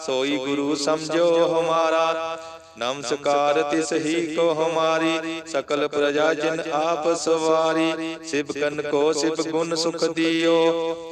ਸੋਈ ਗੁਰੂ ਸਮਝੋ ਹਮਾਰਾ। ਨਮਸਕਾਰ ਤਿਸ ਹੀ ਕੋ ਹਮਾਰੀ, ਸਕਲ ਪ੍ਰਜਾ ਜਨ ਆਪ ਸਵਾਰੀ। ਸਿਵ ਕਨ ਕੋ ਸਿਵ ਗੁਣ ਸੁਖ ਦਿਓ।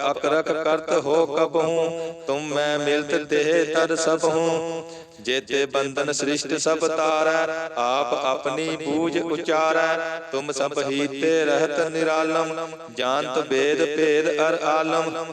ਅਕਰਕ ਕਰਤ ਹੋ ਕਬਹੂ, ਤੁਮ ਮੈਂ ਮਿਲਤ ਦੇਹ ਤਰ ਸਭ ਹੂੰ ਜੇਤੇ ਬੰਧਨ ਸ੍ਰਿਸ਼ਟ ਸਭ ਤਾਰੈ, ਆਪ ਆਪਣੀ ਬੂਝ ਉਚਾਰੈ। ਤੁਮ ਸਭ ਹੀਤੇ ਰਹਿਤ ਨਿਰਾਲਮ, ਜਾਣਤ ਵੇਦ ਭੇਦ ਅਰ ਆਲਮ।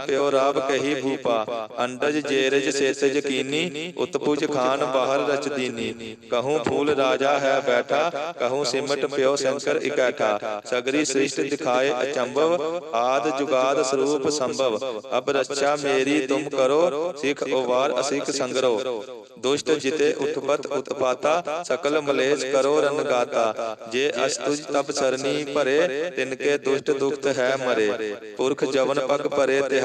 ਪਿਓ ਰਾਬ ਕਹੀ ਭੂਪਾ, ਅੰਡਜ ਜੇਰਜ ਸੇਤਜ ਕੀਨੀ ਉਤਪੁਜ ਖਾਨ ਬਾਹਰ ਰਚਦੀਨੀ ਕਹੂੰ ਫੂਲ ਰਾਜਾ ਹੈ ਬੈਠਾ, ਕਹੂੰ ਸਿਮਟ ਪਿਓ ਸ਼ੰਕਰ ਇਕੈਠਾ। ਸਗਰੀ ਸ੍ਰਿਸ਼ਟ ਦਿਖਾਏ ਅਚੰਭਵ, ਆਦ ਜੁਗਾਦ ਸਰੂਪ ਸੰਭਵ। ਅਬ ਰੱਛਾ ਮੇਰੀ ਤੁਮ ਕਰੋ, ਸਿਖ ਉਵਾਰ ਅਸਿਖ ਸੰਗਰੋ। ਦੁਸ਼ਟ ਜਿਤੇ ਉਤਪਤ ਉਤਪਾਤਾ, ਸਕਲ ਮਲੇਸ਼ ਕਰੋ ਰਨ ਗਾਤਾ ਜੇ ਅਸਤੁਜ ਤਪ ਸਰਨੀ ਭਰੇ ਤਿਨਕੇ ਦੁਸ਼ਟ ਦੁਖਤ ਹੈ ਮਰੇ। ਪੁਰਖ ਜਵਨ ਪਗ ਭਰੇ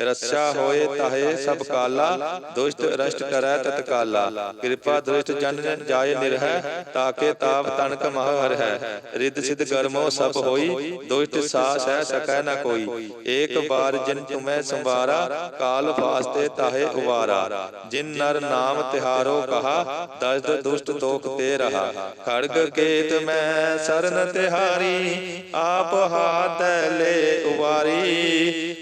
ਰੱਛਾ ਹੋਏ ਤਾਹੇ ਸਭ ਕਾਲਾ, ਦੁਸ਼ਟ ਰਸ਼ਟ ਕਰੈ ਤਤਕਾਲਾ ਕਿਰਪਾ ਦੁਸ਼ਟ ਜਨ ਜਾਏ ਨਿਰਹਿ, ਤਾਕੇ ਤਾਪ ਤਨਕ ਮਹ ਹਰ ਹੈ ਰਿੱਧ ਸਿਧ ਗਰਮੋ ਸਭ ਹੋਈ, ਦੁਸ਼ਟ ਸਾਸ ਹੈ ਸਕੈ ਨ ਕੋਈ। ਏਕ ਬਾਰ ਜਿਨ ਤੁਮੈ ਸੰਵਾਰਾ, ਕਾਲ ਫਾਸਤੇ ਤਾਹੇ ਉਵਾਰਾ। ਜਿਨ ਨਰ ਨਾਮ ਤਿਹਾਰੋ ਕਹਾ, ਦਸਦ ਦੁਸ਼ਟ ਤੋਖ ਤੇ ਰਹਾ। ਖੜਗ ਕੇਤ ਮੈਂ ਸਰਨ ਤਿਹਾਰੀ, ਆਪ ਹਾਥ ਲੈ ਉਵਾਰੀ।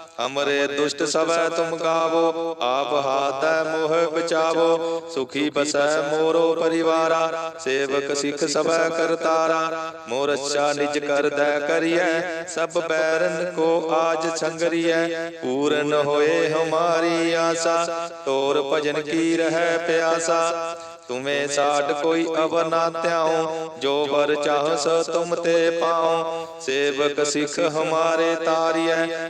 ਹਮਰੇ ਦੁਸ਼ਟ ਸਭੈ ਤੁਮ ਗਾਵੋ, ਆਪ ਹਾਥੈ ਮੋਹ ਬਚਾਵੋ, ਸੁਖੀ ਬਸੈ ਮੋਰੋ ਪਰਿਵਾਰਾ, ਸੇਵਕ ਸਿੱਖ ਸਭੈ ਕਰਤਾਰਾ ਮੋਰ ਅੱਛਾ ਨਿਜ ਕਰਦੈ ਕਰੀਐ, ਸਭ ਬੈਰਨ ਕੋ ਆਜ ਸੰਗਰੀਐ, ਪੂਰਨ ਹੋਏ ਹਮਾਰੀ ਆਸਾ ਤੋਰ ਭਜਨ ਕੀ ਰਹਿ ਪਿਆਸਾ, ਤੁਮੇ ਸਾਡ ਕੋਈ ਅਵਰ ਨਾ ਧਿਆਉ, ਜੋ ਵਰ ਚਾਹ ਸੋ ਤੁਮ ਤੇ ਪਾਉ, ਸੇਵਕ ਸਿੱਖ ਹਮਾਰੇ ਤਾਰੀਐ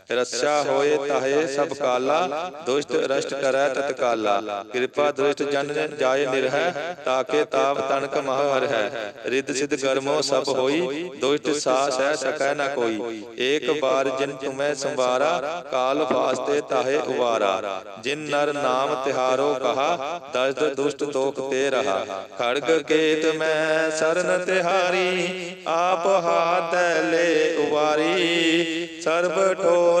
ਰੱਛਾ ਹੋਏ ਤਾਹੇ ਸਭ ਕਾਲਾ, ਦੁਸ਼ਟ ਰਸ਼ਟ ਕਰੈ ਤਤਕਾਲਾ ਕਿਰਪਾ ਦੁਸ਼ਟ ਜਨ ਜਾਏ ਨਿਰਹਿ, ਤਾਕੇ ਤਾਪ ਤਨਕ ਮਹ ਹੈ ਰਿੱਧ ਸਿਧ ਗਰਮੋ ਸਭ ਹੋਈ, ਦੁਸ਼ਟ ਸਾਸ ਹੈ ਸਕੈ ਨ ਕੋਈ। ਏਕ ਬਾਰ ਜਿਨ ਤੁਮੈ ਸੰਵਾਰਾ, ਕਾਲ ਫਾਸਤੇ ਤਾਹੇ ਉਵਾਰਾ। ਜਿਨ ਨਰ ਨਾਮ ਤਿਹਾਰੋ ਕਹਾ, ਦਸਦ ਦੁਸ਼ਟ ਤੋਖ ਤੇ ਰਹਾ। ਖੜਗ ਕੇਤ ਮੈਂ ਸਰਨ ਤਿਹਾਰੀ, ਆਪ ਹਾਥ ਲੈ ਉਵਾਰੀ। ਸਰਬ ਠੋਰ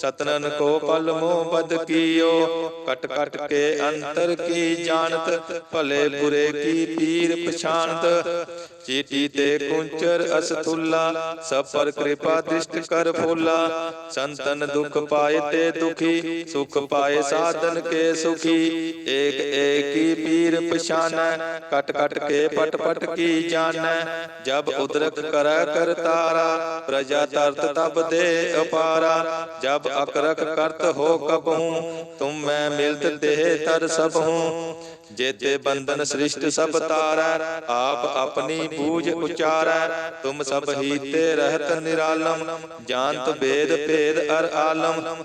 ਸਤਨਨ ਕੋ ਪਲ ਮੋਹ ਬਦ ਕੀਓ, ਕਟ ਕਟ ਕੇ ਅੰਤਰ ਕੀ ਜਾਣਤ, ਭਲੇ ਬੁਰੇ ਕੀ ਪੀਰ ਪਛਾਨਤ ਚੀਟੀ ਤੇ ਕੁੰਚਰ ਅਸਥੁੱਲਾ ਸਭ ਪਰ ਕਿਰਪਾ ਦ੍ਰਿਸ਼ਟ ਕਰ ਫੁੱਲਾ। ਸੰਤਨ ਦੁਖ ਪਾਏ ਤੇ ਦੁਖੀ, ਸੁਖ ਪਾਏ ਸਾਧਨ ਕੇ ਸੁਖੀ। ਏਕ ਏਕੀ ਪੀਰ ਪਛਾਨੈ, ਕਟ ਕਟ ਕੇ ਪਟ ਪਟ ਕੀ ਜਾਣੈ। ਜਬ ਉਦਰਕ ਕਰੈ ਕਰਤਾਰਾ ਪ੍ਰਜਾ ਤਰਤ ਤਬ ਦੇ ਅਪਾਰਾ। ਜਬ ਅਕਰਕ ਕਰਤ ਹੋ ਕਬਹੂ ਤੁਮ ਮੈਂ ਮਿਲਤ ਦੇਹ ਤਰ ਸਭ ਹੂੰ। ਜੇਤੇ ਬੰਧਨ ਸ੍ਰਿਸ਼ਟ ਸਭ ਤਾਰੈ, ਆਪ ਆਪਣੀ ਪੂਜ ਉਚਾਰੈ। ਤੁਮ ਸਭ ਹੀਤੇ ਰਹਿਤ ਨਿਰਾਲਮ, ਜਾਣਤ ਬੇਦ ਭੇਦ ਅਰ ਆਲਮ।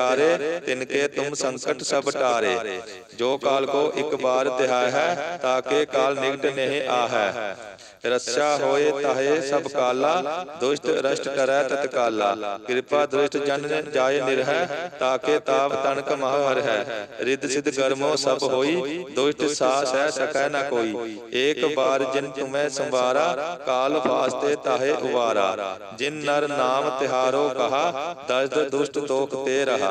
ਤਿਹਾਰੇ ਤਿਨਕੇ ਤੁਮ ਸੰਕਟ ਸਭ ਟਾਰੇ। ਜੋ ਕਾਲ ਕੋ ਇੱਕ ਬਾਰ ਤਿਹਾਇ ਹੈ ਤਾਕੇ ਕਾਲ ਨਿਕਟ ਨਹੀਂ ਆਹੈ। ਰਸਾ ਹੋਏ ਤਾਹੇ ਸਭ ਕਾਲਾ, ਦੁਸ਼ਟ ਰਸ਼ਟ ਕਰੈ ਤਤਕਾਲਾ ਕਿਰਪਾ ਦੁਸ਼ਟ ਜਨ ਜਾਏ ਨਿਰਹਿ ਤਾਕੇ ਤਾਪ ਤਨਕ ਮਹ ਹੈ। ਰਿੱਧ ਸਿਧ ਕਰਮੋ ਸਭ ਹੋਈ, ਦੁਸ਼ਟ ਸਾਸ ਹੈ ਸਕੈ ਨਾ ਕੋਈ। ਏਕ ਬਾਰ ਜਿਨ ਤੁਮੈ ਸੰਵਾਰਾ, ਕਾਲ ਫਾਸਤੇ ਤਾਹੇ ਉਵਾਰਾ। ਜਿਨ ਨਰ ਨਾਮ ਤਿਹਾਰੋ ਕਹਾ ਦਸਦ ਦੁਸ਼ਟ ਤੋਖ ਤੇ ਰਹਾ।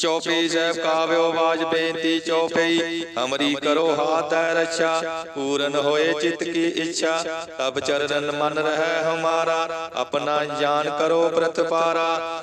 ਚੌਪਈ ਸਾਹਿਬ ਕਾਵਿਓ ਬਾਜ ਬੇਨਤੀ ਚੌਪਈ ਹਮਰੀ ਕਰੋ ਹਾਥ ਹੈ ਰੱਛਾ, ਪੂਰਨ ਹੋਏ ਚਿਤ ਕੀ ਇੱਛਾ, ਤਬ ਚਰਨ ਮਨ ਰਹਿ ਹਮਾਰਾ, ਆਪਣਾ ਜਾਨ ਕਰੋ ਪ੍ਰਤਪਾਰਾ।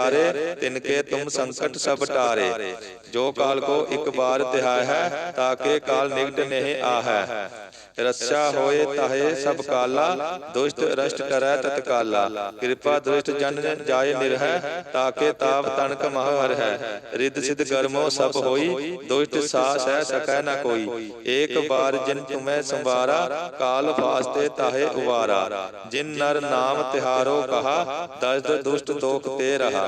ਤਿਹਾਰੇ ਤਿਨਕੇ ਤੁਮ ਸੰਕਟ ਸਭ ਟਾਰੇ। ਜੋ ਕਾਲ ਕੋ ਇੱਕ ਬਾਰ ਤਿਹਾਇ ਹੈ ਤਾਕੇ ਕਾਲ ਨਿਕਟ ਨਹੀਂ ਆਹੈ। ਰੱਛਾ ਹੋਏ ਤਾਹੇ ਸਭ ਕਾਲਾ, ਦੁਸ਼ਟ ਰਸ਼ਟ ਕਰੈ ਤਤਕਾਲਾ ਕਿਰਪਾ ਦ੍ਰਿਸ਼ਟ ਜਨ ਜਾਏ ਨਿਰਹਿ ਤਾਕੇ ਤਾਪ ਤਣਕ ਮਹ ਹੈ ਰਿੱਧ ਸਿਧ ਕਰਮੋ ਸਭ ਹੋਈ, ਦੁਸ਼ਟ ਸਾਸ ਹੈ ਸਕੈ ਨਾ ਕੋਈ। ਏਕ ਬਾਰ ਜਿਨ ਤੁਮੈ ਸੰਵਾਰਾ, ਕਾਲ ਫਾਸਤੇ ਤਾਹੇ ਉਵਾਰਾ। ਜਿਨ ਨਰ ਨਾਮ ਤਿਹਾਰੋ ਕਹਾ, ਦਸਦ ਦੁਸ਼ਟ ਤੋਖ ਤੇ ਰਹਾ।